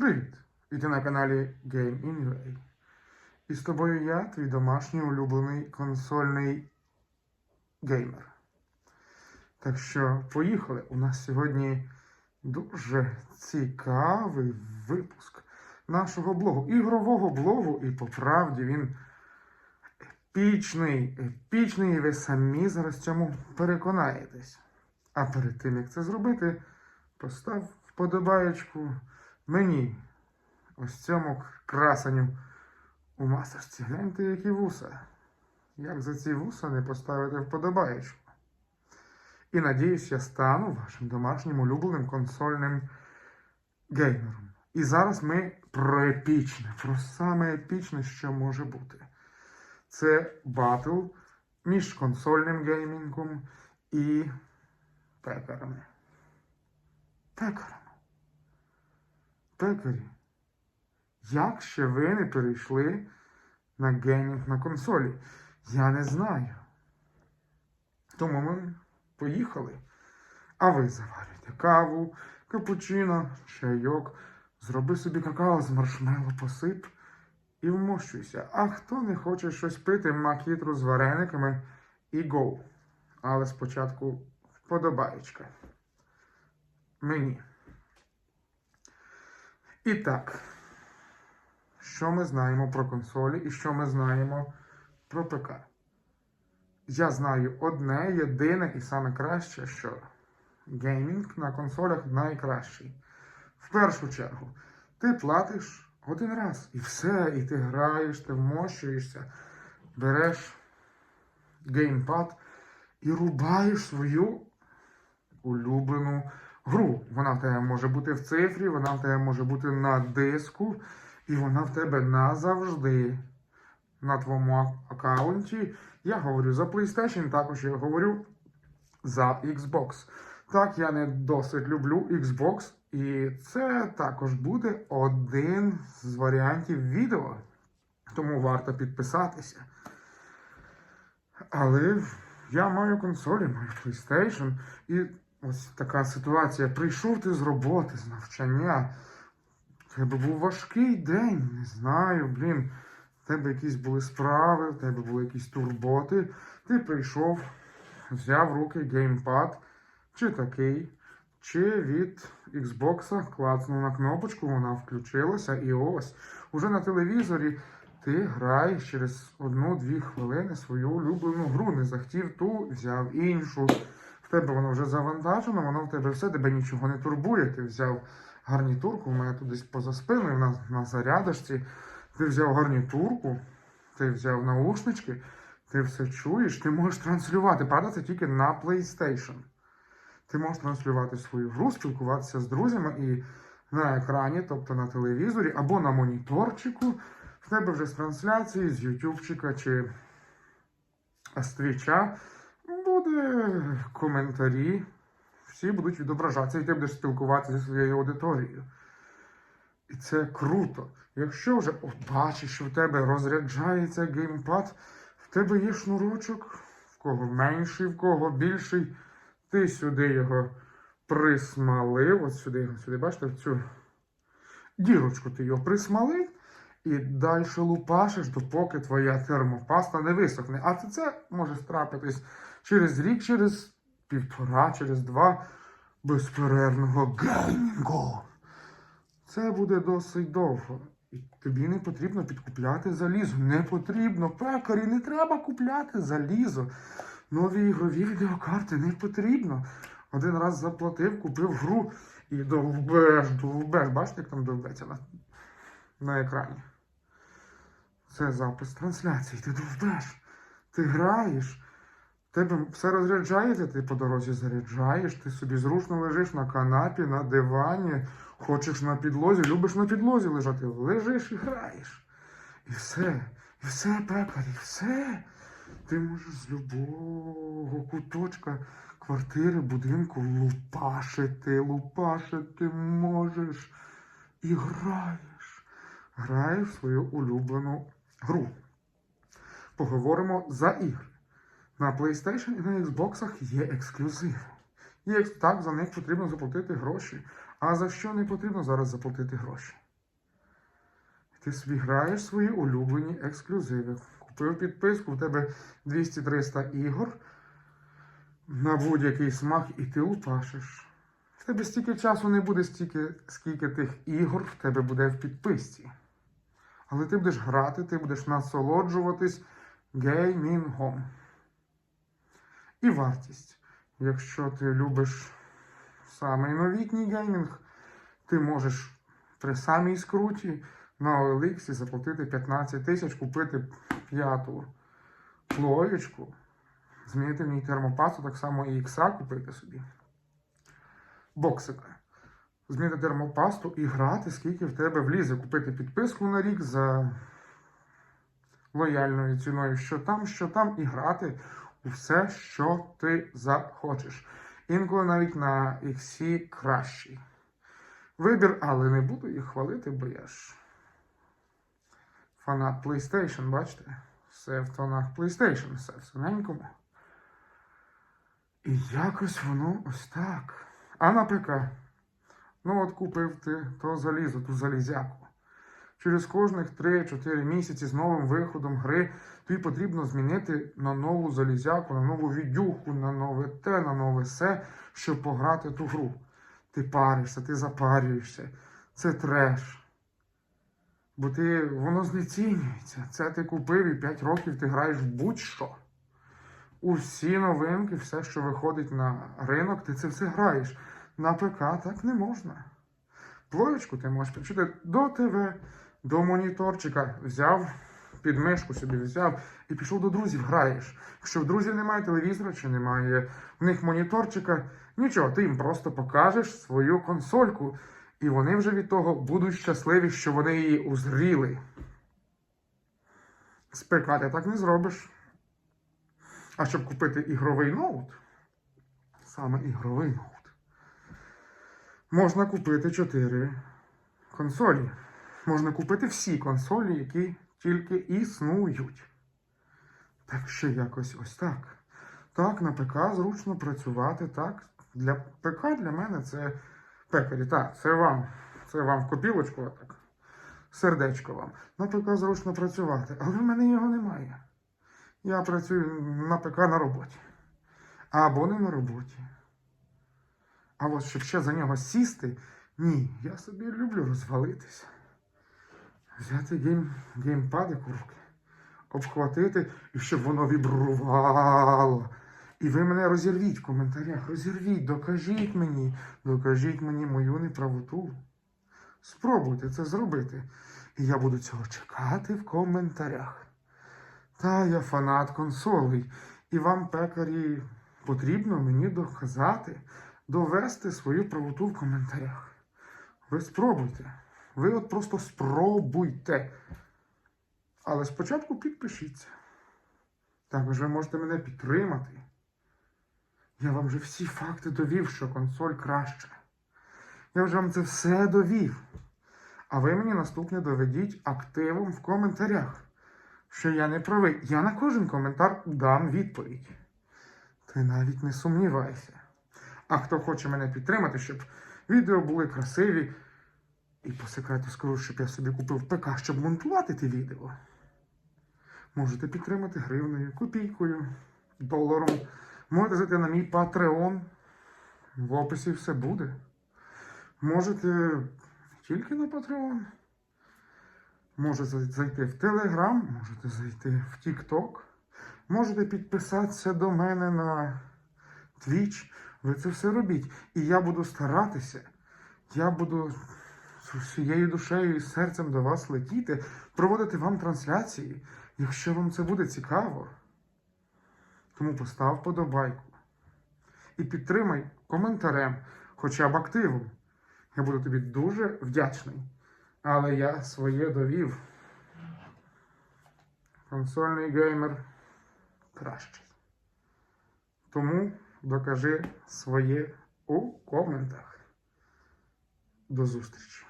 Привіт! І ти на каналі Game in І з тобою я, твій домашній улюблений консольний геймер. Так що, поїхали. У нас сьогодні дуже цікавий випуск нашого блогу. Ігрового блогу, і по правді він епічний, епічний, і ви самі зараз цьому переконаєтесь. А перед тим, як це зробити, постав вподобаєчку мені, ось цьому красеню у масочці. Гляньте, які вуса. Як за ці вуса не поставити вподобаєчку? І надіюсь, я стану вашим домашнім улюбленим консольним геймером. І зараз ми про епічне, про саме епічне, що може бути. Це батл між консольним геймінгом і пекарами. Пекарами. Пекарі. Як ще ви не перейшли на геймінг на консолі? Я не знаю. Тому ми поїхали. А ви заварюйте каву, капучино, чайок, зроби собі какао з маршмеллоу посип і вмощуйся. А хто не хоче щось пити, макітру з варениками і гоу. Але спочатку вподобаєчка. Мені. І так, що ми знаємо про консолі і що ми знаємо про ПК? Я знаю одне, єдине і саме краще, що геймінг на консолях найкращий. В першу чергу, ти платиш один раз і все, і ти граєш, ти вмощуєшся, береш геймпад і рубаєш свою улюблену гру. Вона в тебе може бути в цифрі, вона в тебе може бути на диску, і вона в тебе назавжди на твоєму аккаунті. Я говорю за PlayStation, також я говорю за Xbox. Так, я не досить люблю Xbox, і це також буде один з варіантів відео. Тому варто підписатися. Але я маю консолі, маю PlayStation, і ось така ситуація. Прийшов ти з роботи, з навчання. Тебе був важкий день, не знаю, блін. В тебе якісь були справи, в тебе були якісь турботи. Ти прийшов, взяв в руки геймпад, чи такий, чи від Xbox, клацнув на кнопочку, вона включилася, і ось уже на телевізорі ти граєш через одну-дві хвилини свою улюблену гру. Не захотів ту, взяв іншу. В тебе воно вже завантажено, воно в тебе все, тебе нічого не турбує. Ти взяв гарнітурку, у мене тут десь поза спиною на, на зарядочці. Ти взяв гарнітурку, ти взяв наушнички, ти все чуєш, ти можеш транслювати. Правда, це тільки на PlayStation. Ти можеш транслювати свою гру, спілкуватися з друзями і на екрані, тобто на телевізорі або на моніторчику. В тебе вже з трансляції, з Ютубчика чи з Твіча буде коментарі. Всі будуть відображатися, і ти будеш спілкуватися зі своєю аудиторією. І це круто. Якщо вже бачиш, що в тебе розряджається геймпад, в тебе є шнурочок, в кого менший, в кого більший. Ти сюди його присмалив. От сюди, сюди, бачите, в цю дірочку ти його присмалив. І далі лупашиш, допоки твоя термопаста не висохне. А це може трапитись через рік, через півтора, через два безперервного геймінгу. Це буде досить довго. І тобі не потрібно підкупляти залізо. Не потрібно. Пекарі, не треба купляти залізо. Нові ігрові відеокарти не потрібно. Один раз заплатив, купив гру і довбеш, довбеш. Бачите, як там довбеться на, на екрані? Це запис трансляції. Ти довбеш. Ти граєш. Тебе все розряджається, ти по дорозі заряджаєш, ти собі зручно лежиш на канапі, на дивані, хочеш на підлозі, любиш на підлозі лежати, лежиш і граєш. І все, і все, пекарі, все. Ти можеш з любого куточка квартири, будинку лупашити, лупашити можеш і граєш. Граєш свою улюблену гру. Поговоримо за ігри. На PlayStation і на Xbox є ексклюзиви. Є, екс- так, за них потрібно заплатити гроші. А за що не потрібно зараз заплатити гроші? Ти собі граєш свої улюблені ексклюзиви. Купив підписку, в тебе 200-300 ігор на будь-який смак, і ти упашеш. В тебе стільки часу не буде, стільки, скільки тих ігор в тебе буде в підписці. Але ти будеш грати, ти будеш насолоджуватись геймінгом. І вартість. Якщо ти любиш самий новітній геймінг, ти можеш при самій скруті на OLX заплатити 15 тисяч, купити п'яту плоєчку, змінити в ній термопасту, так само і ікса купити собі. Боксика. Змінити термопасту і грати, скільки в тебе влізе. Купити підписку на рік за лояльною ціною, що там, що там, і грати у все, що ти захочеш. Інколи навіть на іксі кращий. Вибір, але не буду їх хвалити, бо я ж фанат PlayStation, бачите? Все в тонах PlayStation, все в синенькому. І якось воно ось так. А на. Ну, от купив ти то залізо, ту залізяку. Через кожних 3-4 місяці з новим виходом гри тобі потрібно змінити на нову залізяку, на нову відюху, на нове те, на нове се, щоб пограти ту гру. Ти паришся, ти запарюєшся. Це треш. Бо ти, воно знецінюється. Це ти купив і 5 років ти граєш в будь-що. Усі новинки, все, що виходить на ринок, ти це все граєш. На ПК так не можна. Плоєчку ти можеш включити до ТВ, до моніторчика, взяв, під мишку собі взяв і пішов до друзів, граєш. Якщо в друзів немає телевізора чи немає в них моніторчика, нічого, ти їм просто покажеш свою консольку, і вони вже від того будуть щасливі, що вони її узріли. З ПК ти так не зробиш. А щоб купити ігровий ноут, саме ігровий ноут, можна купити 4 консолі. Можна купити всі консолі, які тільки існують. Так що якось ось так. Так, на ПК зручно працювати. Так, для ПК для мене це пекарі. Так, це вам. Це вам в копілочку, отак. Сердечко вам. На ПК зручно працювати, але в мене його немає. Я працюю на ПК на роботі. Або не на роботі. А от щоб ще за нього сісти, ні, я собі люблю розвалитися. Взяти гейм, геймпадик у руки, обхватити, і щоб воно вібрувало. І ви мене розірвіть в коментарях, розірвіть, докажіть мені, докажіть мені мою неправоту. Спробуйте це зробити. І я буду цього чекати в коментарях. Та я фанат консолей, і вам, пекарі, потрібно мені доказати, довести свою правоту в коментарях. Ви спробуйте. Ви от просто спробуйте. Але спочатку підпишіться. Також ви можете мене підтримати. Я вам вже всі факти довів, що консоль краща. Я вже вам це все довів. А ви мені наступне доведіть активом в коментарях що я не правий. Я на кожен коментар дам відповідь. Ти навіть не сумнівайся. А хто хоче мене підтримати, щоб відео були красиві, і по секрету скажу, щоб я собі купив ПК, щоб монтувати ті відео. Можете підтримати гривнею, копійкою, доларом. Можете зайти на мій Patreon. В описі все буде. Можете тільки на Patreon. Можете зайти в Телеграм, можете зайти в TikTok, можете підписатися до мене на Twitch. Ви це все робіть. І я буду старатися. Я буду з усією душею і серцем до вас летіти, проводити вам трансляції, якщо вам це буде цікаво. Тому постав подобайку. І підтримай коментарем, хоча б активом. Я буду тобі дуже вдячний. Але я своє довів. Консольний геймер кращий. Тому докажи своє у коментах. До зустрічі!